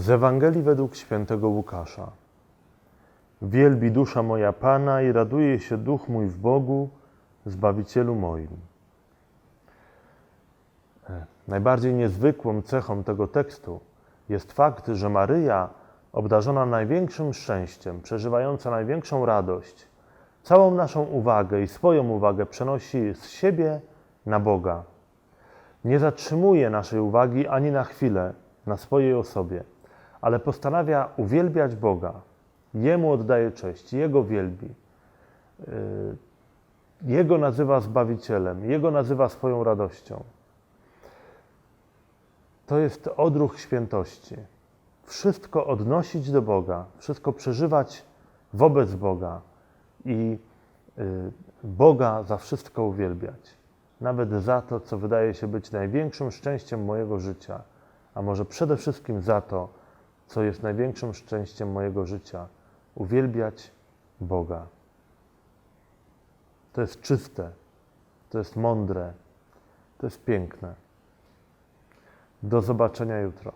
Z Ewangelii według świętego Łukasza. Wielbi dusza moja Pana i raduje się duch mój w Bogu, Zbawicielu moim. E, Najbardziej niezwykłą cechą tego tekstu jest fakt, że Maryja, obdarzona największym szczęściem, przeżywająca największą radość, całą naszą uwagę i swoją uwagę przenosi z siebie na Boga. Nie zatrzymuje naszej uwagi ani na chwilę na swojej osobie, ale postanawia uwielbiać Boga. Jemu oddaje cześć, Jego wielbi. Yy, Jego nazywa Zbawicielem, Jego nazywa swoją radością. To jest odruch świętości. Wszystko odnosić do Boga, wszystko przeżywać wobec Boga i y, Boga za wszystko uwielbiać. Nawet za to, co wydaje się być największym szczęściem mojego życia, a może przede wszystkim za to, co jest największym szczęściem mojego życia uwielbiać Boga. To jest czyste, to jest mądre, to jest piękne. Do zobaczenia jutro.